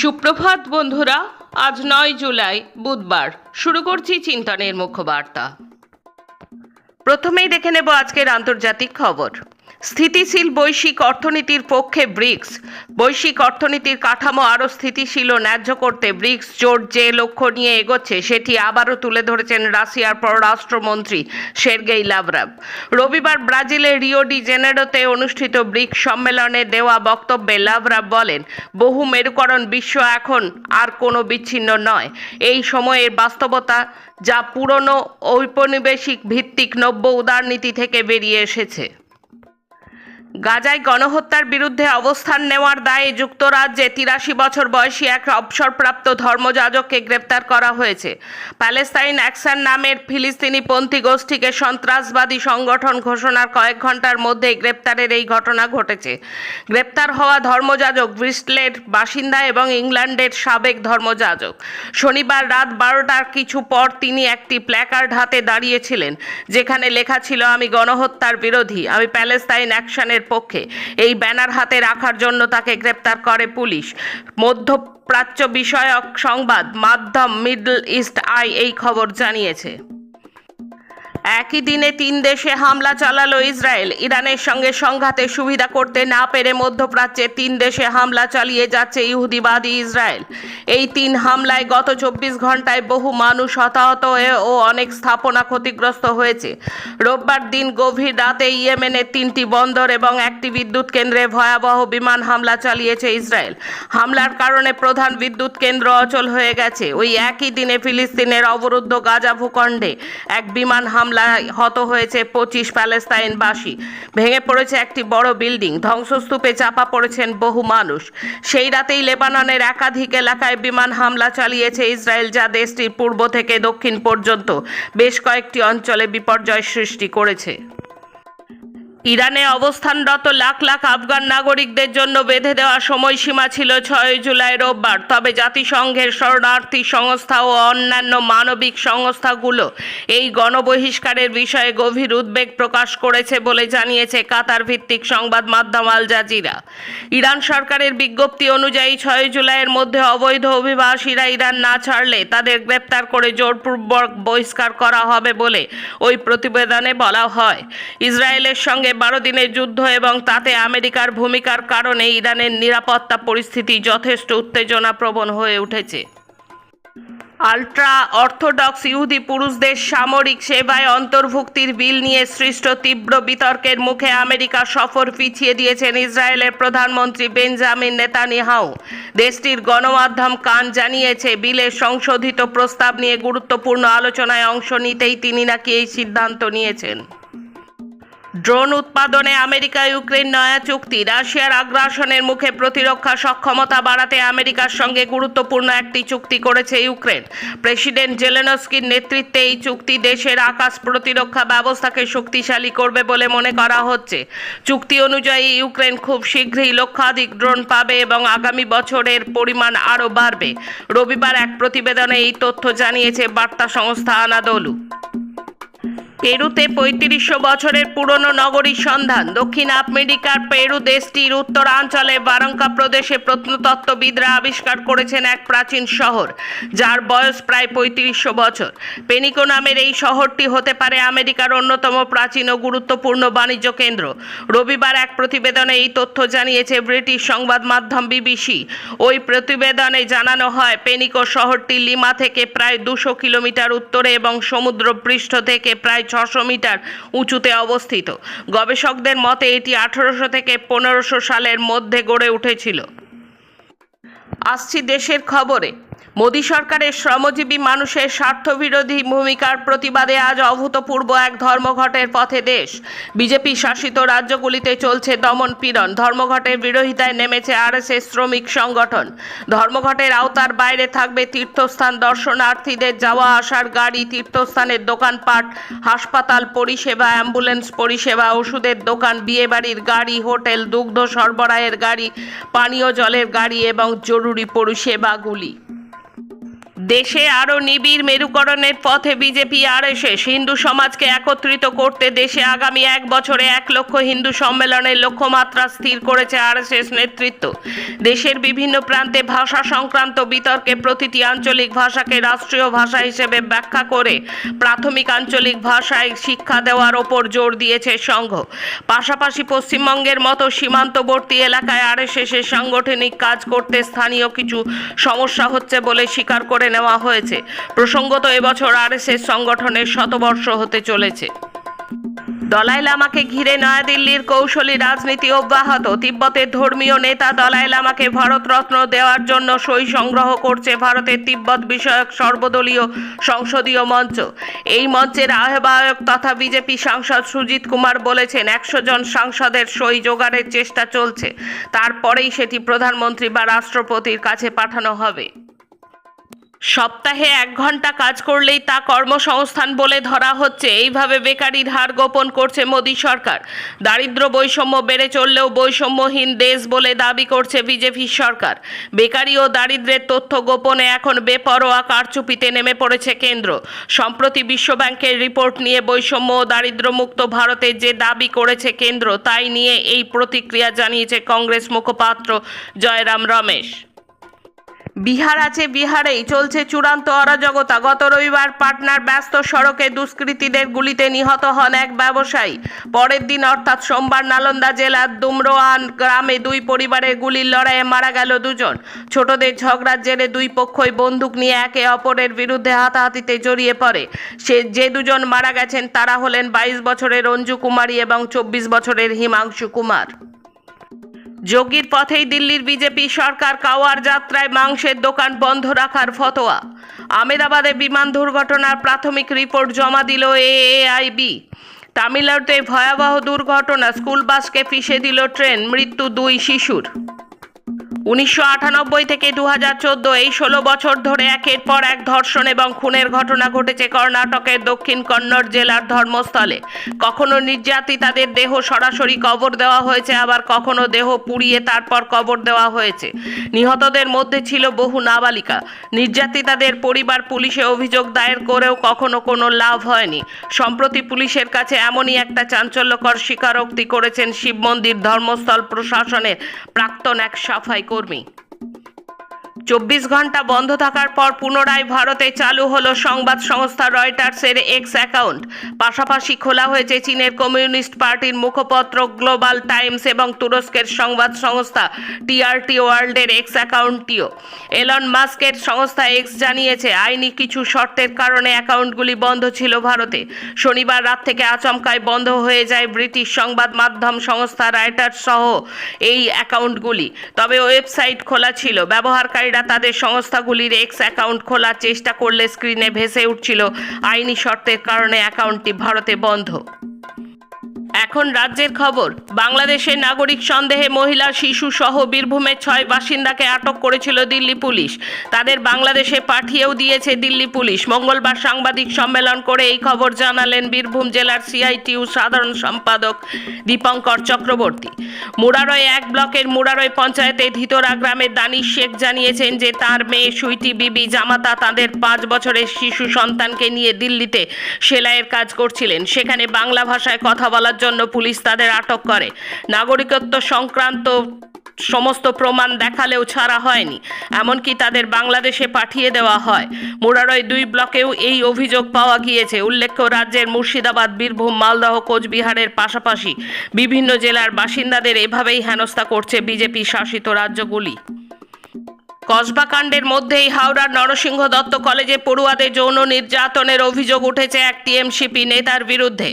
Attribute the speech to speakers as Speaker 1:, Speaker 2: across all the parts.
Speaker 1: সুপ্রভাত বন্ধুরা আজ নয় জুলাই বুধবার শুরু করছি চিন্তনের মুখ্য বার্তা প্রথমেই দেখে নেব আজকের আন্তর্জাতিক খবর স্থিতিশীল বৈশ্বিক অর্থনীতির পক্ষে ব্রিক্স বৈশ্বিক অর্থনীতির কাঠামো আরও স্থিতিশীল ও ন্যায্য করতে ব্রিক্স জোট যে লক্ষ্য নিয়ে এগোচ্ছে সেটি আবারও তুলে ধরেছেন রাশিয়ার পররাষ্ট্রমন্ত্রী সের্গেই লাভরাভ রবিবার ব্রাজিলের রিও ডি জেনেরোতে অনুষ্ঠিত ব্রিক্স সম্মেলনে দেওয়া বক্তব্যে লাভরাভ বলেন বহু মেরুকরণ বিশ্ব এখন আর কোনো বিচ্ছিন্ন নয় এই সময়ের বাস্তবতা যা পুরনো ঔপনিবেশিক ভিত্তিক নব্য উদারনীতি থেকে বেরিয়ে এসেছে গাজায় গণহত্যার বিরুদ্ধে অবস্থান নেওয়ার দায়ে যুক্তরাজ্যে তিরাশি বছর বয়সী এক অবসরপ্রাপ্ত ধর্মযাজককে গ্রেপ্তার করা হয়েছে প্যালেস্তাইন অ্যাকশন নামের ফিলিস্তিনি পন্থী গোষ্ঠীকে সন্ত্রাসবাদী সংগঠন ঘোষণার কয়েক ঘন্টার মধ্যে গ্রেপ্তারের এই ঘটনা ঘটেছে গ্রেপ্তার হওয়া ধর্মযাজক ব্রিস্টলের বাসিন্দা এবং ইংল্যান্ডের সাবেক ধর্মযাজক শনিবার রাত বারোটার কিছু পর তিনি একটি প্ল্যাকার্ড হাতে দাঁড়িয়েছিলেন যেখানে লেখা ছিল আমি গণহত্যার বিরোধী আমি প্যালেস্তাইন অ্যাকশনের পক্ষে এই ব্যানার হাতে রাখার জন্য তাকে গ্রেপ্তার করে পুলিশ মধ্যপ্রাচ্য বিষয়ক সংবাদ মাধ্যম মিডল ইস্ট আই এই খবর জানিয়েছে একই দিনে তিন দেশে হামলা চালালো ইসরায়েল ইরানের সঙ্গে সংঘাতে সুবিধা করতে না পেরে মধ্যপ্রাচ্যে তিন দেশে হামলা চালিয়ে যাচ্ছে ইহুদিবাদী ইসরায়েল এই তিন হামলায় গত চব্বিশ ঘন্টায় বহু মানুষ হতাহত হয়ে ও অনেক স্থাপনা ক্ষতিগ্রস্ত হয়েছে রোববার দিন গভীর রাতে ইয়েমেনের তিনটি বন্দর এবং একটি বিদ্যুৎ কেন্দ্রে ভয়াবহ বিমান হামলা চালিয়েছে ইসরায়েল হামলার কারণে প্রধান বিদ্যুৎ কেন্দ্র অচল হয়ে গেছে ওই একই দিনে ফিলিস্তিনের অবরুদ্ধ গাজা ভূখণ্ডে এক বিমান হামলা হামলায় হত হয়েছে পঁচিশ প্যালেস্তাইনবাসী ভেঙে পড়েছে একটি বড় বিল্ডিং ধ্বংসস্তূপে চাপা পড়েছেন বহু মানুষ সেই রাতেই লেবাননের একাধিক এলাকায় বিমান হামলা চালিয়েছে ইসরায়েল যা দেশটির পূর্ব থেকে দক্ষিণ পর্যন্ত বেশ কয়েকটি অঞ্চলে বিপর্যয় সৃষ্টি করেছে ইরানে অবস্থানরত লাখ লাখ আফগান নাগরিকদের জন্য বেঁধে দেওয়া সময়সীমা ছিল ছয় জুলাই রোববার তবে জাতিসংঘের শরণার্থী সংস্থা ও অন্যান্য মানবিক সংস্থাগুলো এই গণবহিষ্কারের বিষয়ে গভীর উদ্বেগ প্রকাশ করেছে বলে জানিয়েছে কাতার ভিত্তিক সংবাদ মাধ্যম আল জাজিরা ইরান সরকারের বিজ্ঞপ্তি অনুযায়ী ছয় জুলাইয়ের মধ্যে অবৈধ অভিবাসীরা ইরান না ছাড়লে তাদের গ্রেপ্তার করে জোরপূর্বক বহিষ্কার করা হবে বলে ওই প্রতিবেদনে বলা হয় ইসরায়েলের সঙ্গে বারো দিনের যুদ্ধ এবং তাতে আমেরিকার ভূমিকার কারণে ইরানের নিরাপত্তা পরিস্থিতি যথেষ্ট উত্তেজনা প্রবণ হয়ে উঠেছে আল্ট্রা অর্থোডক্স ইহুদি পুরুষদের সামরিক সেবায় অন্তর্ভুক্তির বিল নিয়ে সৃষ্ট তীব্র বিতর্কের মুখে আমেরিকা সফর পিছিয়ে দিয়েছেন ইসরায়েলের প্রধানমন্ত্রী বেঞ্জামিন নেতানিহাও দেশটির গণমাধ্যম কান জানিয়েছে বিলের সংশোধিত প্রস্তাব নিয়ে গুরুত্বপূর্ণ আলোচনায় অংশ নিতেই তিনি নাকি এই সিদ্ধান্ত নিয়েছেন ড্রোন উৎপাদনে আমেরিকা ইউক্রেন নয়া চুক্তি রাশিয়ার আগ্রাসনের মুখে প্রতিরক্ষা সক্ষমতা বাড়াতে আমেরিকার সঙ্গে গুরুত্বপূর্ণ একটি চুক্তি করেছে ইউক্রেন প্রেসিডেন্ট জেলেনস্কির নেতৃত্বে এই চুক্তি দেশের আকাশ প্রতিরক্ষা ব্যবস্থাকে শক্তিশালী করবে বলে মনে করা হচ্ছে চুক্তি অনুযায়ী ইউক্রেন খুব শীঘ্রই লক্ষাধিক ড্রোন পাবে এবং আগামী বছরের পরিমাণ আরও বাড়বে রবিবার এক প্রতিবেদনে এই তথ্য জানিয়েছে বার্তা সংস্থা আনাদলু পেরুতে পঁয়ত্রিশশো বছরের পুরনো নগরীর সন্ধান দক্ষিণ আমেরিকার পেরু দেশটির উত্তরাঞ্চলে বারঙ্কা প্রদেশে প্রত্নতত্ত্ববিদরা আবিষ্কার করেছেন এক প্রাচীন শহর যার বয়স প্রায় পঁয়ত্রিশশো বছর পেনিকো নামের এই শহরটি হতে পারে আমেরিকার অন্যতম প্রাচীন ও গুরুত্বপূর্ণ বাণিজ্য কেন্দ্র রবিবার এক প্রতিবেদনে এই তথ্য জানিয়েছে ব্রিটিশ সংবাদ মাধ্যম বিবিসি ওই প্রতিবেদনে জানানো হয় পেনিকো শহরটি লিমা থেকে প্রায় দুশো কিলোমিটার উত্তরে এবং সমুদ্রপৃষ্ঠ থেকে প্রায় ছশো মিটার উঁচুতে অবস্থিত গবেষকদের মতে এটি আঠেরোশো থেকে পনেরোশো সালের মধ্যে গড়ে উঠেছিল আসছি দেশের খবরে মোদী সরকারের শ্রমজীবী মানুষের স্বার্থবিরোধী ভূমিকার প্রতিবাদে আজ অভূতপূর্ব এক ধর্মঘটের পথে দেশ বিজেপি শাসিত রাজ্যগুলিতে চলছে দমন পীড়ন ধর্মঘটের বিরোধিতায় নেমেছে আরএসএস শ্রমিক সংগঠন ধর্মঘটের আওতার বাইরে থাকবে তীর্থস্থান দর্শনার্থীদের যাওয়া আসার গাড়ি তীর্থস্থানের দোকানপাট হাসপাতাল পরিষেবা অ্যাম্বুলেন্স পরিষেবা ওষুধের দোকান বিয়েবাড়ির গাড়ি হোটেল দুগ্ধ সরবরাহের গাড়ি পানীয় জলের গাড়ি এবং জরুরি পরিষেবাগুলি দেশে আরও নিবিড় মেরুকরণের পথে বিজেপি আর এসে হিন্দু সমাজকে একত্রিত করতে দেশে আগামী এক বছরে এক লক্ষ হিন্দু সম্মেলনের লক্ষ্যমাত্রা স্থির করেছে আর নেতৃত্ব দেশের বিভিন্ন প্রান্তে ভাষা সংক্রান্ত বিতর্কে প্রতিটি আঞ্চলিক ভাষাকে রাষ্ট্রীয় ভাষা হিসেবে ব্যাখ্যা করে প্রাথমিক আঞ্চলিক ভাষায় শিক্ষা দেওয়ার ওপর জোর দিয়েছে সংঘ পাশাপাশি পশ্চিমবঙ্গের মতো সীমান্তবর্তী এলাকায় আরএসএসের সাংগঠনিক কাজ করতে স্থানীয় কিছু সমস্যা হচ্ছে বলে স্বীকার করে নেওয়া হয়েছে প্রসঙ্গত এবছর আরএসএস সংগঠনের শতবর্ষ হতে চলেছে দলাই লামাকে ঘিরে নয়াদিল্লির কৌশলী রাজনীতি অব্যাহত তিব্বতের ধর্মীয় নেতা দলাই লামাকে ভারতরত্ন দেওয়ার জন্য সই সংগ্রহ করছে ভারতের তিব্বত বিষয়ক সর্বদলীয় সংসদীয় মঞ্চ এই মঞ্চের আহ্বায়ক তথা বিজেপি সাংসদ সুজিত কুমার বলেছেন একশো জন সাংসদের সই জোগাড়ের চেষ্টা চলছে তারপরেই সেটি প্রধানমন্ত্রী বা রাষ্ট্রপতির কাছে পাঠানো হবে সপ্তাহে এক ঘন্টা কাজ করলেই তা কর্মসংস্থান বলে ধরা হচ্ছে এইভাবে বেকারির হার গোপন করছে মোদী সরকার দারিদ্র বৈষম্য বেড়ে চললেও বৈষম্যহীন দেশ বলে দাবি করছে বিজেপি সরকার বেকারি ও দারিদ্রের তথ্য গোপনে এখন বেপরোয়া কারচুপিতে নেমে পড়েছে কেন্দ্র সম্প্রতি বিশ্বব্যাংকের রিপোর্ট নিয়ে বৈষম্য ও দারিদ্রমুক্ত ভারতে যে দাবি করেছে কেন্দ্র তাই নিয়ে এই প্রতিক্রিয়া জানিয়েছে কংগ্রেস মুখপাত্র জয়রাম রমেশ বিহার আছে বিহারেই চলছে চূড়ান্ত অরাজকতা গত রবিবার পাটনার ব্যস্ত সড়কে দুষ্কৃতীদের গুলিতে নিহত হন এক ব্যবসায়ী পরের দিন অর্থাৎ সোমবার নালন্দা জেলার দুমরোয়ান গ্রামে দুই পরিবারের গুলির লড়াইয়ে মারা গেল দুজন ছোটদের ঝগড়ার জেরে দুই পক্ষই বন্দুক নিয়ে একে অপরের বিরুদ্ধে হাতাহাতিতে জড়িয়ে পড়ে সে যে দুজন মারা গেছেন তারা হলেন বাইশ বছরের রঞ্জু কুমারী এবং চব্বিশ বছরের হিমাংশু কুমার যোগীর পথেই দিল্লির বিজেপি সরকার কাওয়ার যাত্রায় মাংসের দোকান বন্ধ রাখার ফতোয়া আমেদাবাদে বিমান দুর্ঘটনার প্রাথমিক রিপোর্ট জমা দিল এএআইবি তামিলনাড়ুতে ভয়াবহ দুর্ঘটনা স্কুল বাসকে পিষে দিল ট্রেন মৃত্যু দুই শিশুর উনিশশো থেকে দু এই ষোলো বছর ধরে একের পর এক ধর্ষণ এবং খুনের ঘটনা ঘটেছে কর্ণাটকের দক্ষিণ কন্নড় জেলার ধর্মস্থলে কখনো নির্যাতিতাদের দেহ সরাসরি কবর দেওয়া হয়েছে আবার কখনো দেহ পুড়িয়ে তারপর কবর দেওয়া হয়েছে নিহতদের মধ্যে ছিল বহু নাবালিকা নির্যাতিতাদের পরিবার পুলিশে অভিযোগ দায়ের করেও কখনো কোনো লাভ হয়নি সম্প্রতি পুলিশের কাছে এমনই একটা চাঞ্চল্যকর স্বীকারোক্তি করেছেন শিব মন্দির ধর্মস্থল প্রশাসনের প্রাক্তন এক সাফাই por mí. চব্বিশ ঘন্টা বন্ধ থাকার পর পুনরায় ভারতে চালু হলো সংবাদ সংস্থা রয়টার্সের এক্স অ্যাকাউন্ট পাশাপাশি খোলা হয়েছে চীনের কমিউনিস্ট পার্টির মুখপত্র গ্লোবাল টাইমস এবং তুরস্কের সংবাদ সংস্থা টিআরটি ওয়ার্ল্ডের এক্স অ্যাকাউন্টটিও এলন মাস্কের সংস্থা এক্স জানিয়েছে আইনি কিছু শর্তের কারণে অ্যাকাউন্টগুলি বন্ধ ছিল ভারতে শনিবার রাত থেকে আচমকায় বন্ধ হয়ে যায় ব্রিটিশ সংবাদ মাধ্যম সংস্থা রয়টার্স সহ এই অ্যাকাউন্টগুলি তবে ওয়েবসাইট খোলা ছিল ব্যবহারকারী কর্মীরা তাদের সংস্থাগুলির এক্স অ্যাকাউন্ট খোলার চেষ্টা করলে স্ক্রিনে ভেসে উঠছিল আইনি শর্তের কারণে অ্যাকাউন্টটি ভারতে বন্ধ এখন রাজ্যের খবর বাংলাদেশের নাগরিক সন্দেহে মহিলা শিশু সহ বীরভূমের ছয় বাসিন্দাকে আটক করেছিল দিল্লি পুলিশ তাদের বাংলাদেশে পাঠিয়েও দিয়েছে দিল্লি পুলিশ মঙ্গলবার সাংবাদিক সম্মেলন করে এই খবর জানালেন বীরভূম জেলার সিআইটিউ সাধারণ সম্পাদক দীপঙ্কর চক্রবর্তী মুরারয় এক ব্লকের মুরারয় পঞ্চায়েতে ধিতরা গ্রামের দানি শেখ জানিয়েছেন যে তার মেয়ে সুইটি বিবি জামাতা তাদের পাঁচ বছরের শিশু সন্তানকে নিয়ে দিল্লিতে সেলাইয়ের কাজ করছিলেন সেখানে বাংলা ভাষায় কথা বলার জন্য জন্য পুলিশ তাদের আটক করে নাগরিকত্ব সংক্রান্ত সমস্ত প্রমাণ দেখালেও ছাড়া হয়নি এমনকি তাদের বাংলাদেশে পাঠিয়ে দেওয়া হয় মুরারয় দুই ব্লকেও এই অভিযোগ পাওয়া গিয়েছে উল্লেখ্য রাজ্যের মুর্শিদাবাদ বীরভূম মালদহ কোচবিহারের পাশাপাশি বিভিন্ন জেলার বাসিন্দাদের এভাবেই হেনস্থা করছে বিজেপি শাসিত রাজ্যগুলি কসবাকাণ্ডের মধ্যেই হাওড়ার নরসিংহ দত্ত কলেজে পড়ুয়াদের যৌন নির্যাতনের অভিযোগ উঠেছে এক টিএমসিপি নেতার বিরুদ্ধে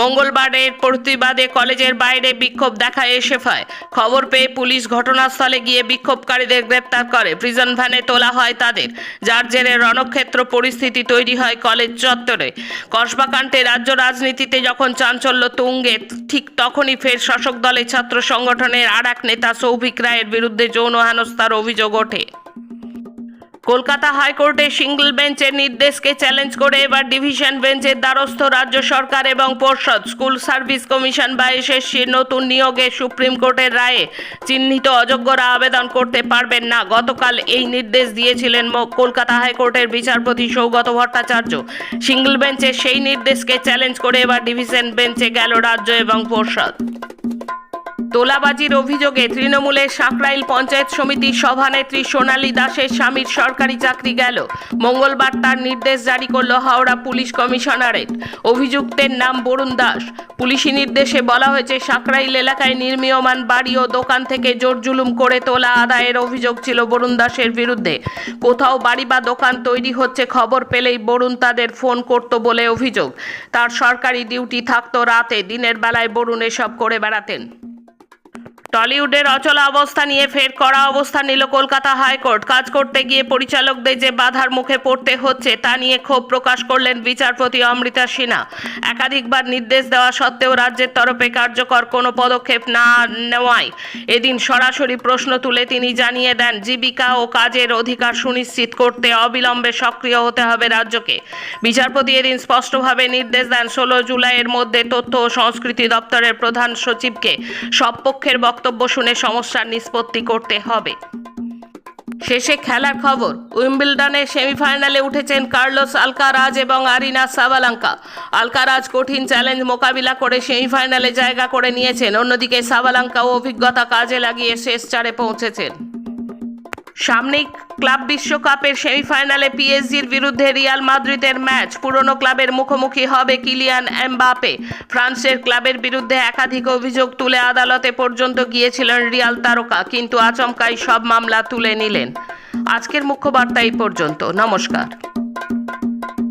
Speaker 1: মঙ্গলবারের প্রতিবাদে কলেজের বাইরে বিক্ষোভ দেখায় হয় খবর পেয়ে পুলিশ ঘটনাস্থলে গিয়ে বিক্ষোভকারীদের গ্রেপ্তার করে প্রিজন ভ্যানে তোলা হয় তাদের যার জেরে রণক্ষেত্র পরিস্থিতি তৈরি হয় কলেজ চত্বরে কসবাকাণ্ডে রাজ্য রাজনীতিতে যখন চাঞ্চল্য তুঙ্গে ঠিক তখনই ফের শাসক দলের ছাত্র সংগঠনের আর এক নেতা সৌভিক রায়ের বিরুদ্ধে যৌন হেনস্থার অভিযোগ ওঠে কলকাতা হাইকোর্টে সিঙ্গল বেঞ্চের নির্দেশকে চ্যালেঞ্জ করে এবার ডিভিশন বেঞ্চের দ্বারস্থ রাজ্য সরকার এবং পর্ষদ স্কুল সার্ভিস কমিশন বা এসএসসির নতুন নিয়োগে সুপ্রিম কোর্টের রায়ে চিহ্নিত অযোগ্যরা আবেদন করতে পারবেন না গতকাল এই নির্দেশ দিয়েছিলেন কলকাতা হাইকোর্টের বিচারপতি সৌগত ভট্টাচার্য সিঙ্গল বেঞ্চের সেই নির্দেশকে চ্যালেঞ্জ করে এবার ডিভিশন বেঞ্চে গেল রাজ্য এবং পর্ষদ তোলাবাজির অভিযোগে তৃণমূলের সাঁকরাইল পঞ্চায়েত সমিতির সভানেত্রী সোনালী দাসের স্বামীর সরকারি চাকরি গেল মঙ্গলবার তার নির্দেশ জারি করল হাওড়া পুলিশ কমিশনারেট অভিযুক্তের নাম বরুণ দাস পুলিশি নির্দেশে বলা হয়েছে সাঁকরাইল এলাকায় নির্মীয়মান বাড়ি ও দোকান থেকে জুলুম করে তোলা আদায়ের অভিযোগ ছিল বরুণ দাসের বিরুদ্ধে কোথাও বাড়ি বা দোকান তৈরি হচ্ছে খবর পেলেই বরুণ তাদের ফোন করত বলে অভিযোগ তার সরকারি ডিউটি থাকত রাতে দিনের বেলায় বরুণ এসব করে বেড়াতেন টলিউডের অচলা অবস্থা নিয়ে ফের কড়া অবস্থা নিল কলকাতা হাইকোর্ট কাজ করতে গিয়ে পরিচালকদের যে বাধার মুখে পড়তে হচ্ছে তা নিয়ে ক্ষোভ প্রকাশ করলেন বিচারপতি অমৃতা সিনহা একাধিকবার নির্দেশ দেওয়া সত্ত্বেও রাজ্যের তরফে কার্যকর কোনো পদক্ষেপ না নেওয়ায় এদিন সরাসরি প্রশ্ন তুলে তিনি জানিয়ে দেন জীবিকা ও কাজের অধিকার সুনিশ্চিত করতে অবিলম্বে সক্রিয় হতে হবে রাজ্যকে বিচারপতি এদিন স্পষ্টভাবে নির্দেশ দেন ষোলো জুলাইয়ের মধ্যে তথ্য ও সংস্কৃতি দপ্তরের প্রধান সচিবকে সব পক্ষের বক্তব্য শুনে সমস্যার নিষ্পত্তি করতে হবে শেষে খেলার খবর উইম্বলডনের সেমিফাইনালে উঠেছেন কার্লোস আলকারাজ এবং আরিনা সাবালাঙ্কা আলকারাজ কঠিন চ্যালেঞ্জ মোকাবিলা করে সেমিফাইনালে জায়গা করে নিয়েছেন অন্যদিকে সাবালাঙ্কাও অভিজ্ঞতা কাজে লাগিয়ে শেষ চারে পৌঁছেছেন সামনেই ক্লাব বিশ্বকাপের সেমিফাইনালে পিএসজির বিরুদ্ধে রিয়াল মাদ্রিদের ম্যাচ পুরনো ক্লাবের মুখোমুখি হবে কিলিয়ান এমবাপে ফ্রান্সের ক্লাবের বিরুদ্ধে একাধিক অভিযোগ তুলে আদালতে পর্যন্ত গিয়েছিলেন রিয়াল তারকা কিন্তু আচমকাই সব মামলা তুলে নিলেন আজকের মুখ্য বার্তা এই পর্যন্ত নমস্কার